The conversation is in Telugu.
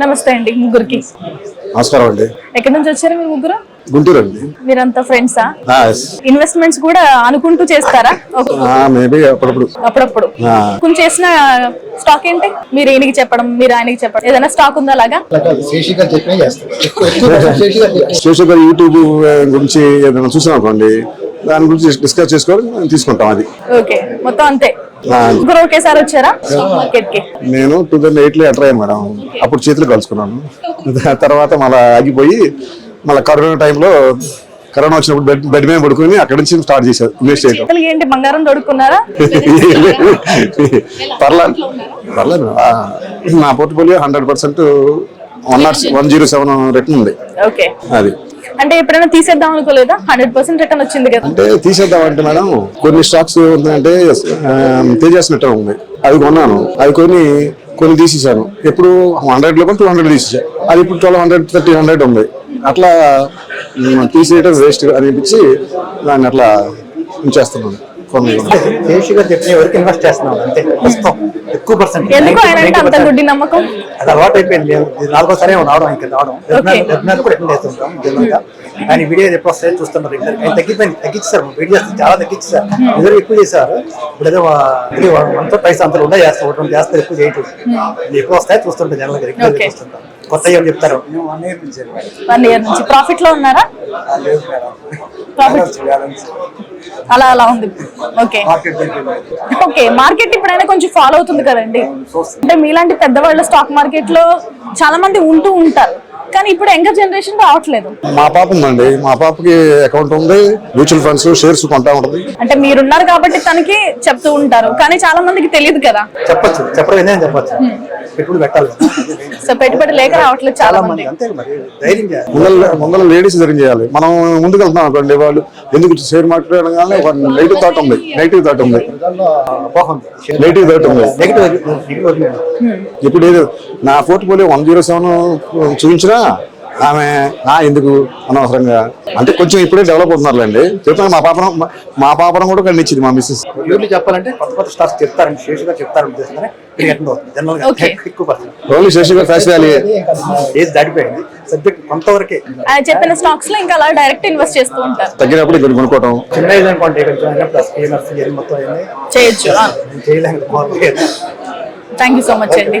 నమస్తే అండి ముగ్గురికి. నమస్కారం అండి. ఎక్కడి నుంచి వచ్చారు మీరు ముగ్గురు? గుంటూరు అండి. మీరంతా ఫ్రెండ్సా. ఇన్వెస్ట్మెంట్స్ కూడా అనుకుంటూ చేస్తారా? మేబీ అప్పుడప్పుడు. అప్పుడప్పుడు. కొంచెం చేసిన స్టాక్ ఏంటి? మీరు ఈయనకి చెప్పడం మీరు ఆయనకి చెప్పడం. ఏదైనా స్టాక్ ఉందా అలాగా? శేషి గారు చెప్పినా చేస్తాం ఎక్కువ ఎక్కువ శేషి గారు చెప్పిన శేషు గారు యూట్యూబ్ గురించి ఏదైనా చూసాం అనుకోండి దాని గురించి డిస్కస్ చేసుకొని తీసుకుంటాం అది. ఓకే. మొత్తం అంతే. ఒకేసారి వచ్చారా? కి నేను టూ థౌసండ్ ఎయిట్లో ఎంటర్ అయ్యాను మేడం. అప్పుడు చేతులు కలుసుకున్నాను. తర్వాత మళ్ళీ ఆగిపోయి మళ్ళీ కరోనా టైంలో కరోనా వచ్చినప్పుడు బెడ్ బెడ్ మీద పడుకొని అక్కడి నుంచి స్టార్ట్ చేశారు ఇన్వెస్ట్ చేయడం ఏంటి? బంగారం తొడుక్కున్నారా? పర్లేదు పర్లేదు ఆ, నా portfolio hundred percent one not one zero seven return ఉంది. ఓకే అది. అంటే ఎప్పుడైనా తీసేద్దాం అనుకోలేదా? హండ్రెడ్ పర్సెంట్ రిటర్న్ వచ్చింది కదా. అంటే తీసేద్దామంటే మేడం కొన్ని స్టాక్స్ ఉందంటే తేజస్ ఉంది అది కొన్నాను. అది కొన్ని కొన్ని తీసేసాను ఎప్పుడు హండ్రెడ్లో టూ హండ్రెడ్ తీసేసాను అది ఇప్పుడు ట్వెల్వ్ హండ్రెడ్ థర్టీ హండ్రెడ్ ఉంది. అట్లా తీసేయటం వేస్ట్ అనిపించి దాన్ని అట్లా ఉంచేస్తున్నాను. చెప్పిన వరకు ఇన్వెస్ట్ చేస్తున్నాం అంతే ప్రస్తుతం. ఎక్కువ పర్సెంట్ అంత గుడ్డి నమ్మకం అది అలవాటు అయిపోయింది. నాలుగోసారి ఏమో రావడం. వెబినార్ కూడా అటెండ్ చేస్తుంటాం జనరల్గా ఆయన వీడియో ఎప్పుడు వస్తాయో చూస్తున్నారు రెగ్యులర్ ఆయన తగ్గిపోయింది తగ్గించారు వీడియో చాలా తగ్గించారు ఇద్దరు ఎక్కువ చేశారు. ఇప్పుడు ఏదో మనతో పైసా అంతా ఉండే ఒకటి చేస్తారు ఎక్కువ చేయటం ఇది ఎక్కువ వస్తాయో చూస్తుంటాం జనరల్గా రెగ్యులర్. చూస్తుంటాం కొత్త ఏం చెప్తారు? వన్ ఇయర్ నుంచి వన్ ఇయర్ నుంచి. ప్రాఫిట్లో ఉన్నారా? లేదు మేడం. ప్రాఫిట్ అలా అలా ఉంది. ఓకే. మార్కెట్ ఓకే మార్కెట్ ఇప్పుడైనా కొంచెం ఫాలో అవుతుంది కదండి. అంటే మీలాంటి పెద్దవాళ్ళ స్టాక్ మార్కెట్లో చాలా మంది ఉంటూ ఉంటారు. కానీ ఇప్పుడు యంగర్ జనరేషన్ రావట్లేదు. మా పాప ఉందండి. మా పాపకి అకౌంట్ ఉంది. మ్యూచువల్ ఫండ్స్ షేర్స్ కొంటా ఉంటుంది. అంటే మీరున్నారు కాబట్టి తనకి చెప్తూ ఉంటారు. కానీ చాలా మందికి తెలియదు కదా. చెప్పొచ్చు. చెప్పడం చెప్పొచ్చు. పెట్టుబడి పెట్టాలి సో పెట్టుబడి లేక రావట్లేదు చాలా మంది అంతే మరి ధైర్యం చేయాలి. ముందర ముందర లేడీస్ ధైర్యం చేయాలి. మనం ముందుకు వెళ్తున్నాం అనుకోండి వాళ్ళు ఎందుకు షేర్ మార్కెట్ అనగానే ఒక నెగిటివ్ థాట్ ఉంది. నెగిటివ్ థాట్ ఉంది. నెగిటివ్ థాట్ ఉంది. ఇప్పుడు ఏదో? నా పోర్ట్ఫోలియో వన్ జీరో సెవెన్ చూపించినా ఆమె నా ఎందుకు అనవసరంగా? అంటే కొంచెం ఇప్పుడే డెవలప్ అవుతున్నారులేండి. చెప్తాను మా పాపనం మా పాపనం కూడా ఖండించింది మా మిస్సెస్ ప్యూర్లీ చెప్పాలంటే కొత్త కొత్త స్టార్స్ చెప్తారని శేషుగా చెప్తారని ఉద్దేశంగానే ఇది అటెండ్ అవుతుంది జనరల్గా Okay. ఎక్కువ పర్సెంట్ ఓన్లీ శశి గారు ఫ్యాషన్ వ్యాలీ ఏజ్ దాటిపోయింది. సబ్జెక్ట్ కొంతవరకే. ఆయన చెప్పిన స్టాక్స్లో ఇంకా అలా డైరెక్ట్ ఇన్వెస్ట్ చేస్తూ ఉంటారు. తగ్గినప్పుడు ఇక్కడ కొనుక్కోవటం. చిన్న ఏజ్ అనుకోండి కొంచెం ప్లస్ మొత్తం చేయొచ్చు. థ్యాంక్ యూ సో మచ్ అండి.